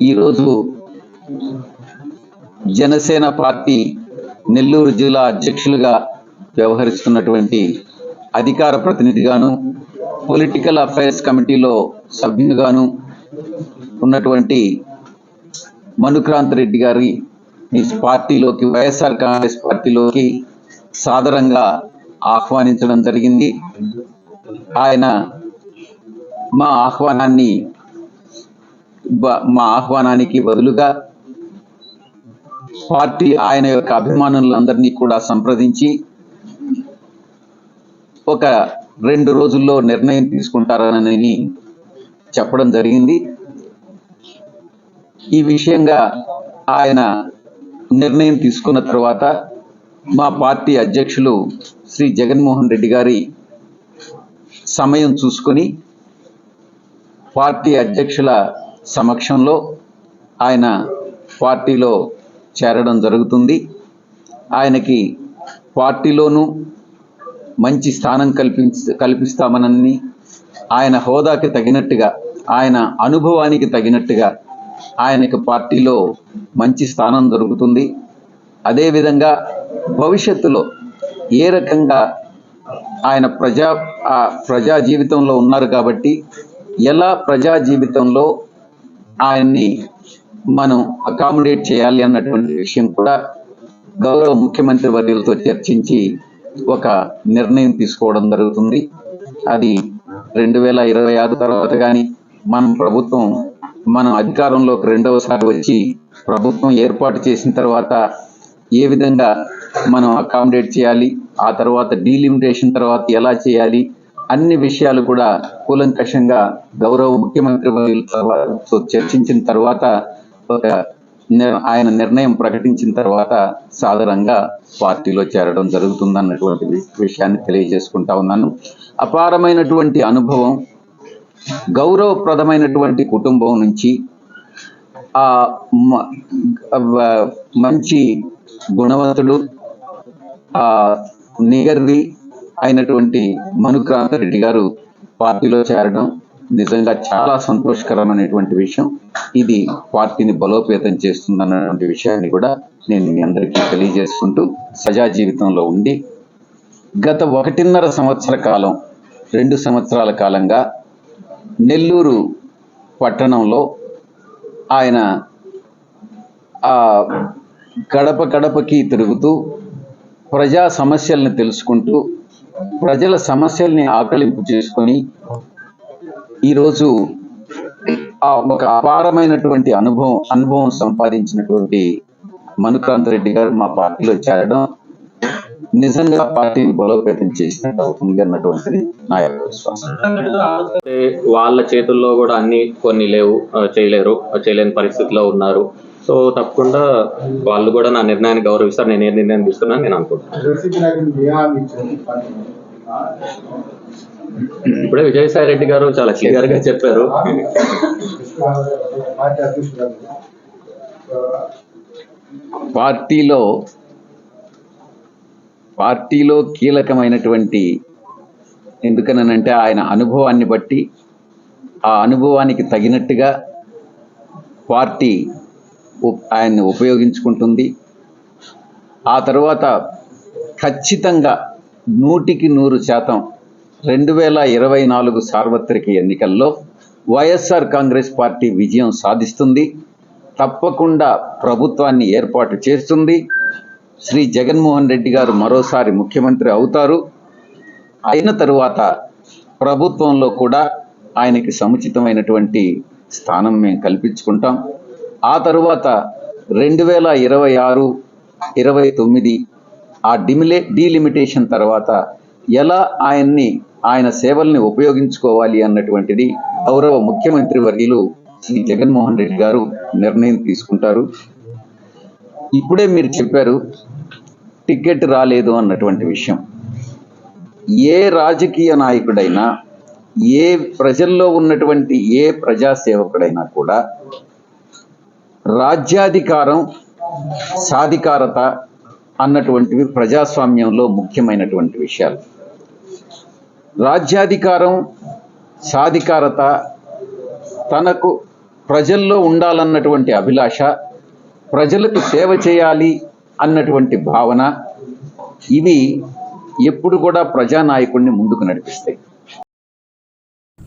ఈరోజు జనసేన పార్టీ నెల్లూరు జిల్లా అధ్యక్షులుగా వ్యవహరిస్తున్నటువంటి అధికార ప్రతినిధిగాను పొలిటికల్ అఫైర్స్ కమిటీలో సభ్యునిగాను ఉన్నటువంటి మనుక్రాంత్ రెడ్డి గారి ఈ పార్టీలోకి వైఎస్ఆర్ కాంగ్రెస్ పార్టీలోకి సాదరంగా ఆహ్వానించడం జరిగింది. ఆయన మా ఆహ్వానాన్ని మా ఆహ్వానానికి బదులుగా పార్టీ ఆయన యొక్క అభిమానులందరినీ కూడా సంప్రదించి ఒక రెండు రోజుల్లో నిర్ణయం తీసుకుంటారని చెప్పడం జరిగింది. ఈ విషయంగా ఆయన నిర్ణయం తీసుకున్న తర్వాత మా పార్టీ అధ్యక్షులు శ్రీ జగన్మోహన్ రెడ్డి గారి సమయం చూసుకొని పార్టీ అధ్యక్షుల సమక్షంలో ఆయన పార్టీలో చేరడం జరుగుతుంది. ఆయనకి పార్టీలోనూ మంచి స్థానం కల్పించ కల్పిస్తామనని ఆయన హోదాకి తగినట్టుగా ఆయన అనుభవానికి తగినట్టుగా ఆయనకి పార్టీలో మంచి స్థానం దొరుకుతుంది. అదేవిధంగా భవిష్యత్తులో ఏ రకంగా ఆయన ప్రజా ఆ ప్రజా జీవితంలో ఉన్నారు కాబట్టి ఎలా ప్రజా జీవితంలో ఆయన్ని మనం అకామిడేట్ చేయాలి అన్నటువంటి విషయం కూడా గౌరవ ముఖ్యమంత్రి వర్యులతో చర్చించి ఒక నిర్ణయం తీసుకోవడం జరుగుతుంది. అది రెండు వేల ఇరవై ఆరు తర్వాత కానీ మనం ప్రభుత్వం మనం అధికారంలోకి రెండవసారి వచ్చి ప్రభుత్వం ఏర్పాటు చేసిన తర్వాత ఏ విధంగా మనం అకామిడేట్ చేయాలి ఆ తర్వాత డీలిమిటేషన్ తర్వాత ఎలా చేయాలి అన్ని విషయాలు కూడా కూలంకషంగా గౌరవ ముఖ్యమంత్రి వర్యులతో చర్చించిన తర్వాత ఒక ఆయన నిర్ణయం ప్రకటించిన తర్వాత సాధారణంగా పార్టీలో చేరడం జరుగుతుందన్నటువంటి విషయాన్ని తెలియజేసుకుంటా ఉన్నాను. అపారమైనటువంటి అనుభవం గౌరవప్రదమైనటువంటి కుటుంబం నుంచి ఆ మ- మంచి గుణవంతుడు ఆ నిగర్వి అయినటువంటి మనుక్రాంత రెడ్డి గారు పార్టీలో చేరడం నిజంగా చాలా సంతోషకరమైనటువంటి విషయం. ఇది పార్టీని బలోపేతం చేస్తుందన్నటువంటి విషయాన్ని కూడా నేను మీ అందరికీ తెలియజేసుకుంటూ సజా జీవితంలో ఉండి గత ఒకటిన్నర సంవత్సర కాలం రెండు సంవత్సరాల కాలంగా నెల్లూరు పట్టణంలో ఆయన ఆ గడప గడపకి తిరుగుతూ ప్రజా సమస్యల్ని తెలుసుకుంటూ ప్రజల సమస్యల్ని ఆకలింపు చేసుకొని ఈరోజు ఒక అపారమైనటువంటి అనుభవం అనుభవం సంపాదించినటువంటి మనుకాంత్ రెడ్డి గారు మా పార్టీలో చేరడం నిజంగా పార్టీని బలోపేతం చేసినట్టు అవుతుంది అన్నటువంటిది నా యొక్క విశ్వాసం. వాళ్ళ చేతుల్లో కూడా అన్ని కొన్ని లేవు చేయలేరు చేయలేని పరిస్థితిలో ఉన్నారు. సో తప్పకుండా వాళ్ళు కూడా నా నిర్ణయాన్ని గౌరవిస్తారు. నేను ఏ నిర్ణయం తీసుకున్నాను నేను అనుకుంటున్నాను. ఇప్పుడే విజయసాయి రెడ్డి గారు చాలా క్లియర్గా చెప్పారు. పార్టీలో పార్టీలో కీలకమైనటువంటి ఎందుకనంటే ఆయన అనుభవాన్ని బట్టి ఆ అనుభవానికి తగినట్టుగా పార్టీ ఆయన్ని ఉపయోగించుకుంటుంది. ఆ తర్వాత ఖచ్చితంగా నూటికి నూరు శాతం రెండు వేల ఇరవై నాలుగు సార్వత్రిక ఎన్నికల్లో వైఎస్ఆర్ కాంగ్రెస్ పార్టీ విజయం సాధిస్తుంది. తప్పకుండా ప్రభుత్వాన్ని ఏర్పాటు చేస్తుంది. శ్రీ జగన్మోహన్ రెడ్డి గారు మరోసారి ముఖ్యమంత్రి అవుతారు. అయిన తరువాత ప్రభుత్వంలో కూడా ఆయనకి సముచితమైనటువంటి స్థానం మేము కల్పించుకుంటాం. ఆ తరువాత రెండు వేల ఇరవై ఆరు ఇరవై తొమ్మిది ఆ డిమిలే డీలిమిటేషన్ తర్వాత ఎలా ఆయన్ని ఆయన సేవల్ని ఉపయోగించుకోవాలి అన్నటువంటిది గౌరవ ముఖ్యమంత్రి వర్యులు శ్రీ జగన్మోహన్ రెడ్డి గారు నిర్ణయం తీసుకుంటారు. ఇప్పుడే మీరు చెప్పారు టికెట్ రాలేదు అన్నటువంటి విషయం. ఏ రాజకీయ నాయకుడైనా ఏ ప్రజల్లో ఉన్నటువంటి ఏ ప్రజాసేవకుడైనా కూడా రాజ్యాధికారం సాధికారత అన్నటువంటివి ప్రజాస్వామ్యంలో ముఖ్యమైనటువంటి విషయాలు. రాజ్యాధికారం సాధికారత తనకు ప్రజల్లో ఉండాలన్నటువంటి అభిలాష ప్రజలకు సేవ చేయాలి అన్నటువంటి భావన ఇవి ఎప్పుడు కూడా ప్రజానాయకుడిని ముందుకు నడిపిస్తాయి.